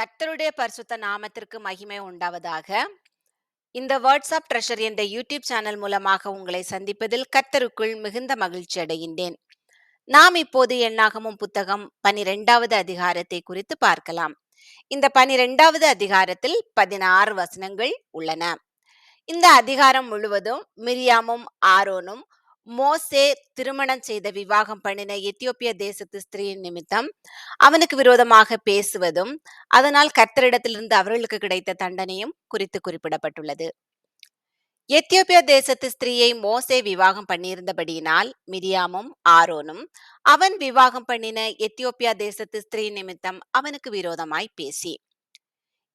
கர்த்தருடைய பரிசுத்த நாமத்திற்கு மகிமை உண்டாவதாக. இந்த வாட்ஸ்அப் ட்ரெஷர் என்ற யூடியூப் சேனல் மூலமாக உங்களை சந்திப்பதில் கர்த்தருக்குள் மிகுந்த மகிழ்ச்சி அடைகின்றேன். நாம் இப்போது எண்ணாகமும் புத்தகம் பனிரெண்டாவது அதிகாரத்தை குறித்து பார்க்கலாம். இந்த பனிரெண்டாவது அதிகாரத்தில் பதினாறு வசனங்கள் உள்ளன. இந்த அதிகாரம் முழுவதும் மிரியாமும் ஆரோனும் மோசே திருமணம் செய்த விவாகம் பண்ணின எத்தியோப்பிய தேசத்து ஸ்திரீயின் நிமித்தம் அவனுக்கு விரோதமாக பேசுவதும் அதனால் கர்த்தரிடத்திலிருந்து அவர்களுக்கு கிடைத்த தண்டனையும் குறித்து குறிப்பிடப்பட்டுள்ளது. எத்தியோப்பிய தேசத்து ஸ்திரீயை மோசே விவாகம் பண்ணியிருந்தபடியினால் மிரியாமும் ஆரோனும் அவன் விவாகம் பண்ணின எத்தியோப்பியா தேசத்து ஸ்திரீ நிமித்தம் அவனுக்கு விரோதமாய் பேசி.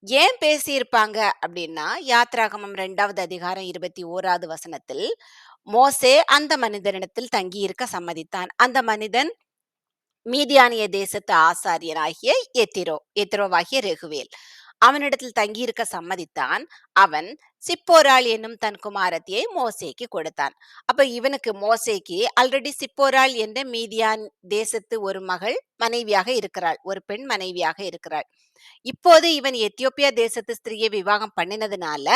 ஏன் பேசியிருப்பாங்க அப்படின்னா யாத்ராகமம் ரெண்டாவது அதிகாரம் இருபத்தி ஓராவது வசனத்தில் மோசே அந்த மனிதனிடத்தில் தங்கியிருக்க சம்மதித்தான். அந்த மனிதன் மீதியானிய தேசத்து ஆசாரியனாகிய எத்திரோ எத்திரோவாகிய ரெகுவேல். அவனிடத்தில் தங்கியிருக்க சம்மதித்தான். அவன் சிப்போராள் என்னும் தன் குமாரத்தியை மோசேக்கு கொடுத்தான். அப்ப இவனுக்கு மோசேக்கு ஆல்ரெடி சிப்போராள் என்ற மீதியான் தேசத்து ஒரு மகள் மனைவியாக இருக்கிறாள். ஒரு பெண் மனைவியாக இருக்கிறாள். இப்போது இவன் எத்தியோப்பியா தேசத்து ஸ்திரீயை விவாகம் பண்ணினதுனால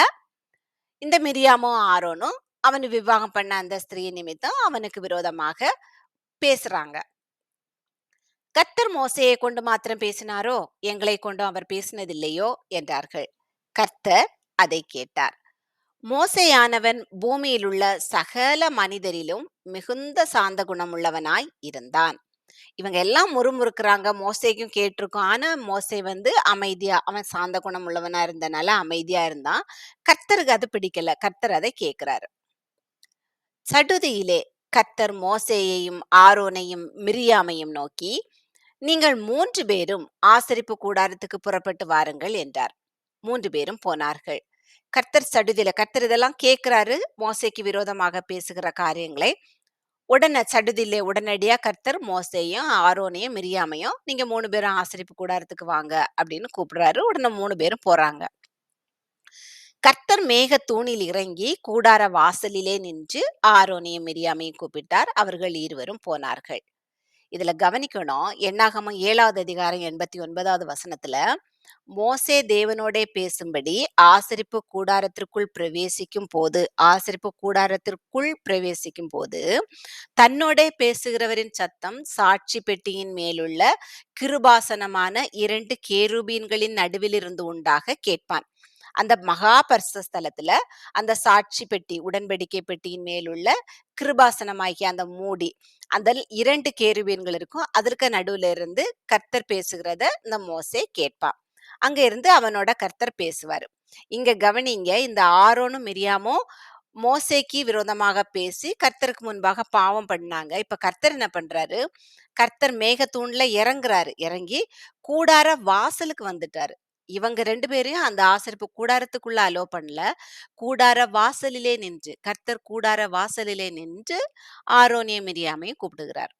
இந்த மிரியாமோ ஆரோனும் அவன் விவாகம் பண்ண அந்த ஸ்திரீ நிமித்தம் அவனுக்கு விரோதமாக பேசுறாங்க. கர்த்தர் மோசையை கொண்டு மாத்திரம் பேசினாரோ? எங்களை கொண்டும் அவர் பேசினதில்லையோ? என்றார்கள். கர்த்தர் அதை கேட்டார். மோசையானவன் பூமியில் உள்ள சகல மனிதரிலும் மிகுந்த சாந்த குணமுள்ளவனாய் இருந்தான். இவங்க எல்லாம் முறுமுறுக்கிறாங்க. மோசைக்கும் கேட்டிருக்கோம். ஆனா மோசை வந்து அமைதியா அவன் சாந்த குணம் உள்ளவனா இருந்தனால அமைதியா இருந்தான். கர்த்தருக்கு அது பிடிக்கல. கர்த்தர் அதை கேட்கிறாரு. சடுதியிலே கர்த்தர் மோசேயையும் ஆரோனையும் மிரியாமையும் நோக்கி நீங்கள் மூன்று பேரும் ஆசரிப்பு கூடாரத்துக்கு புறப்பட்டு வாருங்கள் என்றார். மூன்று பேரும் போனார்கள். கர்த்தர் சடுதியில கர்த்தர் இதெல்லாம் கேட்கிறாரு. மோசைக்கு விரோதமாக பேசுகிற காரியங்களை. உடனே சடுதியிலே உடனடியா கர்த்தர் மோசையும் ஆரோனையும் மிரியாமையும் நீங்க மூணு பேரும் ஆசரிப்பு கூடாரத்துக்கு வாங்க அப்படின்னு கூப்பிடுறாரு. உடனே மூணு பேரும் போறாங்க. கர்த்தர் மேக தூணில் இறங்கி கூடார வாசலிலே நின்று ஆரோனையும் மிரியாமையும் கூப்பிட்டார். அவர்கள் இருவரும் போனார்கள். இதுல கவனிக்கணும். எண்ணாகமம் ஏழாவது அதிகாரம் எண்பத்தி ஒன்பதாவது வசனத்துல மோசே தேவனோடே பேசும்படி ஆசரிப்பு கூடாரத்திற்குள் பிரவேசிக்கும் போது ஆசரிப்பு கூடாரத்திற்குள் பிரவேசிக்கும் போது தன்னோடே பேசுகிறவரின் சத்தம் சாட்சி பெட்டியின் மேலுள்ள கிருபாசனமான இரண்டு கேருபீன்களின் நடுவிலிருந்து உண்டாக கேட்பான். அந்த மகா பரிசஸ்தலத்துல அந்த சாட்சி பெட்டி உடன்படிக்கை பெட்டியின் மேலுள்ள கிருபாசனமாகிய அந்த மூடி அந்த இரண்டு கேருவீன்கள் இருக்கும். அதற்கு நடுவுல இருந்து கர்த்தர் பேசுகிறத இந்த மோசே கேட்பான் அங்க இருந்து அவனோட கர்த்தர் பேசுவாரு. இங்க கவனிங்க இந்த ஆரோனும் மிரியாமோ மோசேக்கு விரோதமாக பேசி கர்த்தருக்கு முன்பாக பாவம் பண்ணாங்க. இப்ப கர்த்தர் என்ன பண்றாரு? கர்த்தர் மேகத்தூண்ல இறங்குறாரு. இறங்கி கூடார வாசலுக்கு வந்துட்டாரு. இவங்க ரெண்டு பேரையும் அந்த ஆசரிப்பு கூடாரத்துக்குள்ள அலோ பண்ணல. கூடார வாசலிலே நின்று கர்த்தர் கூடார வாசலிலே நின்று ஆரோனிய மிரியாமையும் கூப்பிடுகிறார்.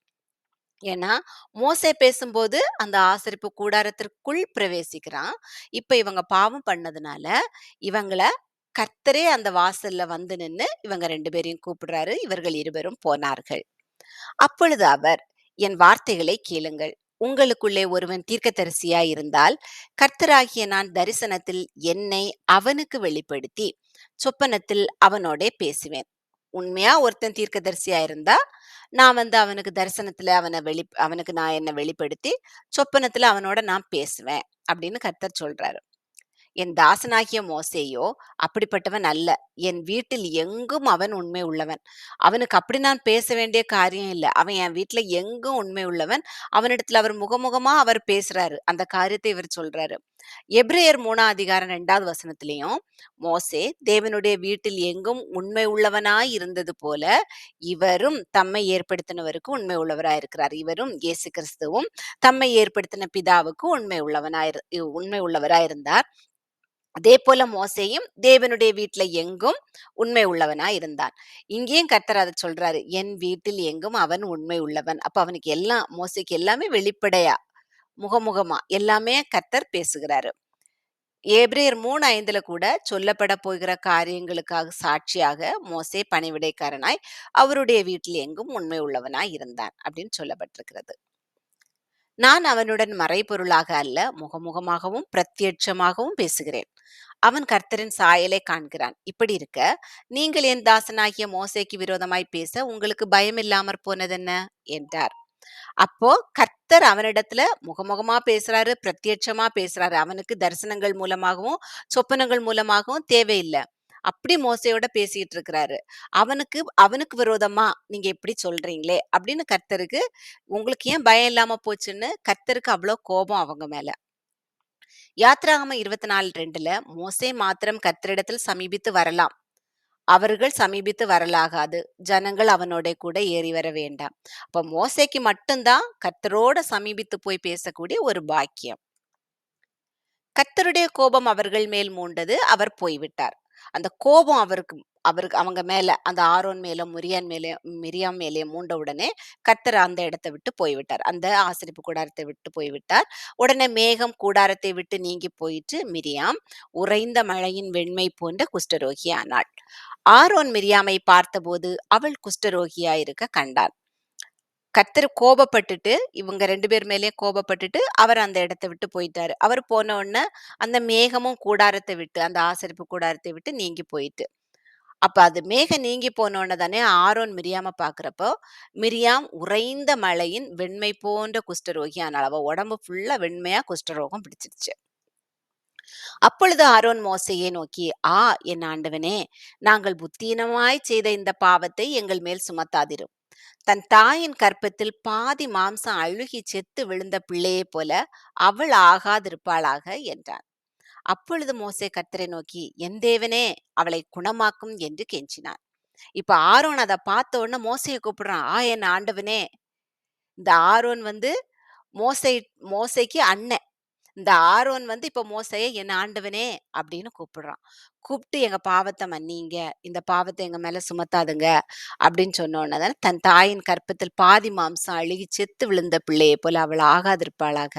ஏன்னா மோசே பேசும்போது அந்த ஆசரிப்பு கூடாரத்திற்குள் பிரவேசிக்கிறான். இப்ப இவங்க பாவம் பண்ணதுனால இவங்கள கர்த்தரே அந்த வாசல்ல வந்து நின்னு இவங்க ரெண்டு பேரையும் கூப்பிடுறாரு. இவர்கள் இருவரும் போனார்கள். அப்பொழுது அவர் என் வார்த்தைகளை கேளுங்கள். உங்களுக்குள்ளே ஒருவன் தீர்க்கதரிசியாய் இருந்தால் கர்த்தராகிய நான் தரிசனத்தில் என்னை அவனுக்கு வெளிப்படுத்தி சொப்பனத்தில் அவனோடே பேசுவேன். உண்மையா ஒருத்தன் தீர்க்கதரிசியா இருந்தா நான் வந்து அவனுக்கு தரிசனத்துல அவனை வெளி அவனுக்கு நான் என்னை வெளிப்படுத்தி சொப்பனத்துல அவனோட நான் பேசுவேன். அப்படின்னு கர்த்தர் சொல்றாரு. என் தாசனாகிய மோசேயோ அப்படிப்பட்டவன் அல்ல. என் வீட்டில் எங்கும் அவன் உண்மை உள்ளவன். அவனுக்கு அப்படி நான் பேச வேண்டிய காரியம் இல்லை. அவன் என் வீட்டில் எங்கும் உண்மை உள்ளவன். அவனிடத்துல அவர் முகமுகமா அவர் பேசுறாரு. அந்த காரியத்தை இவர் சொல்றாரு. எப்ரேயர் மூணாம் அதிகாரம் ரெண்டாவது வசனத்திலையும் மோசே தேவனுடைய வீட்டில் எங்கும் உண்மை உள்ளவனாய் இருந்தது போல இவரும் தம்மை ஏற்படுத்தினவருக்கு உண்மை உள்ளவராய் இருக்கிறார். இவரும் இயேசு கிறிஸ்துவும் தம்மை ஏற்படுத்தின பிதாவுக்கு உண்மை உள்ளவனாய் உண்மை உள்ளவராய் இருந்தார். அதே போல மோசையும் தேவனுடைய வீட்டுல எங்கும் உண்மை உள்ளவனா இருந்தான். இங்கேயும் கர்த்தர் அதை சொல்றாரு என் வீட்டில் எங்கும் அவன் உண்மை உள்ளவன். அப்ப அவனுக்கு எல்லாம் மோசைக்கு எல்லாமே வெளிப்படையா முகமுகமா எல்லாமே கர்த்தர் பேசுகிறாரு. ஏப்ரியர் மூணு ஐந்துல கூட சொல்லப்பட போகிற காரியங்களுக்காக சாட்சியாக மோசே பணிவிடைக்காரனாய் அவருடைய வீட்டில் எங்கும் உண்மை உள்ளவனாய் இருந்தான். அப்படின்னு சொல்லப்பட்டிருக்கிறது. நான் அவனுடன் மறைபொருளாக அல்ல முகமுகமாகவும் பிரத்யட்சமாகவும் பேசுகிறேன். அவன் கர்த்தரின் சாயலை காண்கிறான். இப்படி இருக்க நீங்கள் என் தாசனாகிய மோசைக்கு விரோதமாய் பேச உங்களுக்கு பயம் இல்லாமற் போனதென்ன? என்றார். அப்போ கர்த்தர் அவனிடத்துல முகமுகமா பேசுறாரு பிரத்யட்சமா பேசுறாரு. அவனுக்கு தரிசனங்கள் மூலமாகவும் சொப்பனங்கள் மூலமாகவும் தேவையில்லை. அப்படி மோசையோட பேசிட்டு இருக்கிறாரு. அவனுக்கு அவனுக்கு விரோதமா நீங்க எப்படி சொல்றீங்களே? அப்படின்னு கர்த்தருக்கு உங்களுக்கு ஏன் பயம் இல்லாம போச்சுன்னு? கர்த்தருக்கு அவ்வளோ கோபம் அவங்க மேல. யாத்ராகம இருபத்தி நாலு ரெண்டுல மோசே மாத்திரம் கர்த்தரிடத்தில் சமீபித்து வரலாம். அவர்கள் சமீபித்து வரலாகாது. ஜனங்கள் அவனோட கூட ஏறி வர வேண்டாம். அப்ப மோசைக்கு மட்டும்தான் கர்த்தரோட சமீபித்து போய் பேசக்கூடிய ஒரு பாக்கியம். கர்த்தருடைய கோபம் அவர்கள் மேல் மூண்டது அவர் போய்விட்டார். அந்த கோபம் அவருக்கு அவருக்கு அவங்க மேல அந்த ஆரோன் மேல முரியான் மேலே மிரியாம் மேலே மூண்ட உடனே கர்த்தர் அந்த இடத்தை விட்டு போய்விட்டார். அந்த ஆசிரிப்பு கூடாரத்தை விட்டு போய்விட்டார். உடனே மேகம் கூடாரத்தை விட்டு நீங்கி போயிட்டு மிரியாம் உறைந்த மழையின் வெண்மை போன்ற குஷ்டரோகி ஆனாள் ஆரோன் மிரியாமை பார்த்தபோது அவள் குஷ்டரோகியாயிருக்க கண்டான் கர்த்தர் கோபப்பட்டுட்டு இவங்க ரெண்டு பேர் மேலேயும் கோபப்பட்டுட்டு அவர் அந்த இடத்தை விட்டு போயிட்டாரு. அவர் போன உடனே அந்த மேகமும் கூடாரத்தை விட்டு அந்த ஆசரிப்பு கூடாரத்தை விட்டு நீங்கி போயிட்டு. அப்ப அது மேகம் நீங்கி போன தானே ஆரோன் மிரியாம பாக்குறப்போ மிரியாம் உறைந்த மழையின் வெண்மை போன்ற குஷ்டரோகியான ஆனால் அவ உடம்பு ஃபுல்லா வெண்மையா குஷ்டரோகம் பிடிச்சிருச்சு. அப்பொழுது ஆரோன் மோசையை நோக்கி ஆ என் ஆண்டவனே நாங்கள் புத்தீனமாய் செய்த இந்த பாவத்தை எங்கள் மேல் சுமத்தாதிரும் தன் தாயின் கற்பத்தில் பாதி மாம்சம் அழுகி செத்து விழுந்த பிள்ளையைப் போல அவள் ஆகாதிருப்பாளாக என்றான். அப்பொழுது மோசே கர்த்தரை நோக்கி என் தேவனே அவளை குணமாக்கும் என்று கெஞ்சினார். இப்ப ஆரோன் அதை பார்த்த உடனே மோசையை கூப்பிடுறான் ஆ என் ஆண்டவனே. இந்த ஆரோன் வந்து மோசை மோசைக்கு அண்ணன். இந்த ஆரோன் வந்து இப்ப மோசையை என் ஆண்டவனே அப்படின்னு கூப்பிடுறான். கூப்பிட்டு எங்க பாவத்தை மன்னிங்க. இந்த பாவத்தை எங்க மேல சுமத்தாதுங்க அப்படின்னு சொன்ன உடனே தன் தாயின் கற்பத்தில் பாதி மாம்சம் அழுகி செத்து விழுந்த பிள்ளையை போல அவள் ஆகாதிருப்பாளாக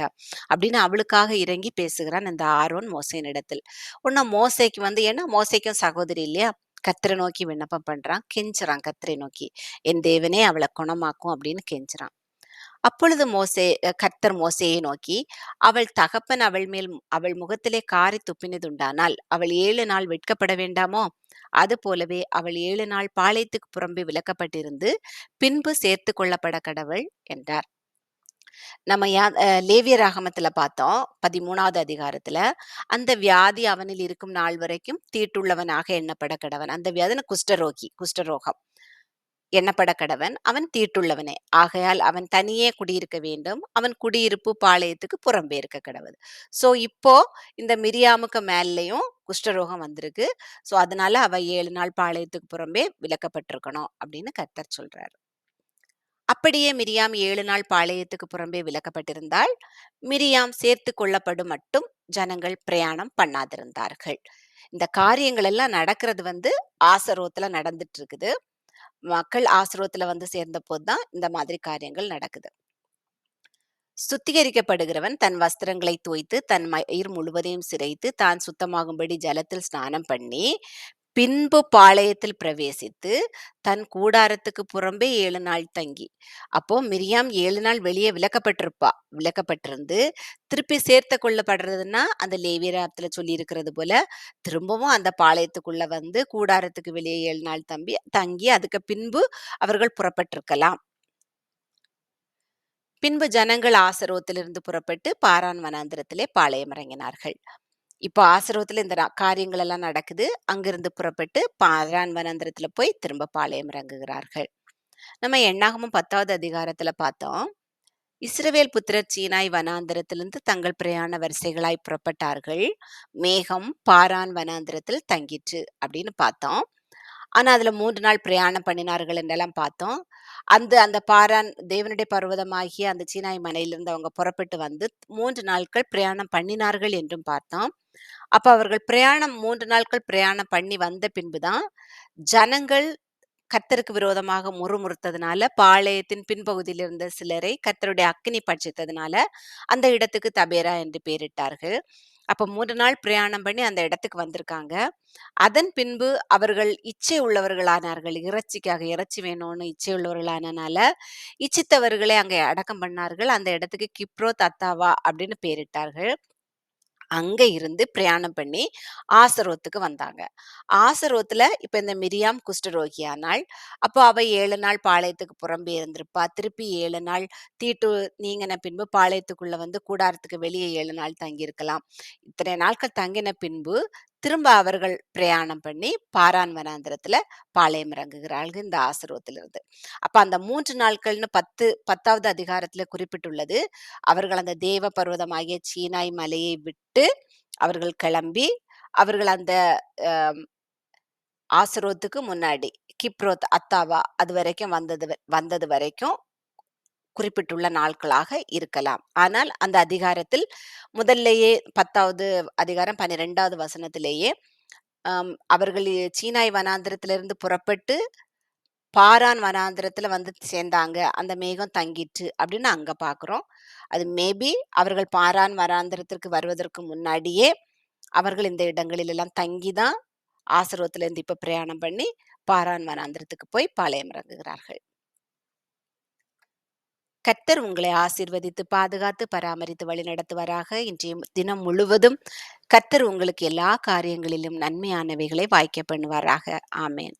அப்படின்னு அவளுக்காக இறங்கி பேசுகிறான் இந்த ஆரோன் மோசையின் இடத்தில் உன்ன மோசைக்கு வந்து ஏன்னா மோசைக்கும் சகோதரி இல்லையா? கத்திரை நோக்கி விண்ணப்பம் பண்றான். கெஞ்சுறான் கத்திரை நோக்கி. என் தேவனே அவளை குணமாக்கும் அப்படின்னு கெஞ்சுறான். அப்பொழுது மோசே கர்த்தர் மோசையை நோக்கி அவள் தகப்பன் அவள் மேல் அவள் முகத்திலே காரி துப்பினதுண்டானால் அவள் ஏழு நாள் வெட்கப்பட வேண்டாமோ? அது போலவே அவள் ஏழு நாள் பாளையத்துக்கு புறம்பே விலக்கப்பட்டிருந்து பின்பு சேர்த்து கொள்ளப்பட கடவுள் என்றார். நம்ம யா லேவிய ராகமத்துல பார்த்தோம் பதிமூணாவது அதிகாரத்துல அந்த வியாதி அவனில் இருக்கும் நாள் வரைக்கும் தீட்டுள்ளவனாக எண்ணப்பட கடவன். அந்த வியாதின குஷ்டரோகி குஷ்டரோகம். எண்ணப்பட கடவன் அவன் தீட்டுள்ளவனே. ஆகையால் அவன் தனியே குடியிருக்க வேண்டும். அவன் குடியிருப்பு பாளையத்துக்கு புறம்பே இருக்க கடவுள். ஸோ இப்போ இந்த மிரியாமுக்கு மேலேயும் குஷ்டரோகம் வந்திருக்கு. ஸோ அதனால அவ ஏழு நாள் பாளையத்துக்கு புறம்பே விளக்கப்பட்டிருக்கணும் அப்படின்னு கர்த்தர் சொல்றாரு. அப்படியே மிரியாம் ஏழு நாள் பாளையத்துக்கு புறம்பே விளக்கப்பட்டிருந்தால் மிரியாம் சேர்த்து கொள்ளப்படும் மட்டும் ஜனங்கள் பிரயாணம் பண்ணாதிருந்தார்கள். இந்த காரியங்கள் எல்லாம் நடக்கிறது வந்து ஆசரோத்துல நடந்துட்டு இருக்குது. மக்கள் ஆசிரமத்துல வந்து சேர்ந்த போதுதான் இந்த மாதிரி காரியங்கள் நடக்குது. சுத்திகரிக்கப்படுகிறவன் தன் வஸ்திரங்களை தோய்த்து தன் மயிர் முழுவதையும் சிரைத்து தான் சுத்தமாகும்படி ஜலத்தில் ஸ்நானம் பண்ணி பின்பு பாளையத்தில் பிரவேசித்து தன் கூடாரத்துக்கு புறம்பே ஏழு நாள் தங்கி. அப்போ மிரியாம் ஏழு நாள் வெளியே விளக்கப்பட்டிருப்பா விளக்கப்பட்டிருந்து திருப்பி சேர்த்த கொள்ளப்படுறதுன்னா அந்த லேவியராத்துல சொல்லி இருக்கிறது போல திரும்பவும் அந்த பாளையத்துக்குள்ள வந்து கூடாரத்துக்கு வெளியே ஏழு நாள் தம்பி தங்கி அதுக்கு பின்பு அவர்கள் புறப்பட்டிருக்கலாம். பின்பு ஜனங்கள் ஆசரோத்திலிருந்து புறப்பட்டு பாரான் வனாந்திரத்திலே பாளையம் இறங்கினார்கள். இப்போ ஆசிரமத்தில் இந்த காரியங்கள் எல்லாம் நடக்குது. அங்கிருந்து புறப்பட்டு பாரான் வனந்திரத்துல போய் திரும்ப பாளையம் இறங்குகிறார்கள். நம்ம எண்ணாகமும் பத்தாவது அதிகாரத்துல பார்த்தோம். இஸ்ரவேல் புத்திரர் சீனாய் வனாந்திரத்திலிருந்து தங்கள் பிரயாண வரிசைகளாய் புறப்பட்டார்கள். மேகம் பாரான் வனாந்திரத்தில் தங்கிற்று அப்படின்னு பார்த்தோம். ஆனா அதுல மூன்று நாள் பிரயாணம் பண்ணினார்கள் என்றெல்லாம் பார்த்தோம். அந்த அந்த பாரான் தேவனுடைய பர்வதமாகிய அந்த சீனாய் மனையிலிருந்து அவங்க புறப்பட்டு வந்து மூன்று நாட்கள் பிரயாணம் பண்ணினார்கள் என்றும் பார்த்தோம். அப்ப அவர்கள் பிரயாணம் மூன்று நாட்கள் பிரயாணம் பண்ணி வந்த பின்புதான் ஜனங்கள் கத்தருக்கு விரோதமாக முறுமுறுத்ததுனால பாளையத்தின் பின்பகுதியில் இருந்த சிலரை கத்தருடைய அக்கினி பட்சித்ததுனால அந்த இடத்துக்கு தபேரா என்று பெயரிட்டார்கள். அப்ப மூன்று நாள் பிரயாணம் பண்ணி அந்த இடத்துக்கு வந்திருக்காங்க. அதன் பின்பு அவர்கள் இச்சை உள்ளவர்களானார்கள். இறைச்சிக்காக இறைச்சி வேணும்னு இச்சை உள்ளவர்களானனால இச்சித்தவர்களை அங்கே அடக்கம் பண்ணார்கள். அந்த இடத்துக்கு கிப்ரோ தத்தாவா அப்படின்னு பெயரிட்டார்கள். அங்கே இருந்து பிரயாணம் பண்ணி ஆசரோத்துக்கு வந்தாங்க. ஆசரோத்தில் இப்போ இந்த மிரியாம் குஷ்டரோகியானாள். அப்போ அவள் ஏழு நாள் பாளையத்துக்கு புறம்பே இருந்திருப்பா. திருப்பி ஏழு நாள் தீட்டு நீங்கின பின்பு பாளையத்துக்குள்ளே வந்து கூடாரத்துக்கு வெளியே ஏழு நாள் தங்கியிருக்கலாம். இத்தனை நாட்கள் தங்கின பின்பு திரும்ப அவர்கள் பிரயாணம் பண்ணி பாரான் வனாந்திரத்துல பாளையம் இறங்குகிறார்கள் இந்த ஆசிரவத்திலிருந்து அப்ப அந்த மூன்று நாட்கள்னு பத்து பத்தாவது அதிகாரத்துல குறிப்பிட்டுள்ளது. அவர்கள் அந்த தேவ பர்வதமாகிய சீனாய் மலையை விட்டு அவர்கள் கிளம்பி அவர்கள் அந்த ஆசிரவத்துக்கு முன்னாடி கிப்ரோத் அத்தாவா அது வரைக்கும் வந்தது வ- வந்தது வரைக்கும் குறிப்பிட்டுள்ள நாட்களாக இருக்கலாம். ஆனால் அந்த அதிகாரத்தில் முதல்லையே பத்தாவது அதிகாரம் பன்னிரெண்டாவது வசனத்திலேயே அவர்கள் சீனாய் வனாந்திரத்திலிருந்து புறப்பட்டு பாரான் வனாந்திரத்துல வந்து சேர்ந்தாங்க. அந்த மேகம் தங்கிட்டு அப்படின்னு அங்க பாக்குறோம். அது மேபி அவர்கள் பாரான் வனாந்திரத்திற்கு வருவதற்கு முன்னாடியே அவர்கள் இந்த இடங்களில் எல்லாம் தங்கிதான் ஆசிரவத்துல இருந்து இப்ப பிரயாணம் பண்ணி பாரான் வனாந்திரத்துக்கு போய் பாளையம் இறங்குகிறார்கள். கர்த்தர் உங்களை ஆசிர்வதித்து பாதுகாத்து பராமரித்து வழிநடத்துவாராக. இன்றைய தினம் முழுவதும் கர்த்தர் உங்களுக்கு எல்லா காரியங்களிலும் நன்மையானவைகளை வாய்க்க பண்ணுவாராக. ஆமேன்.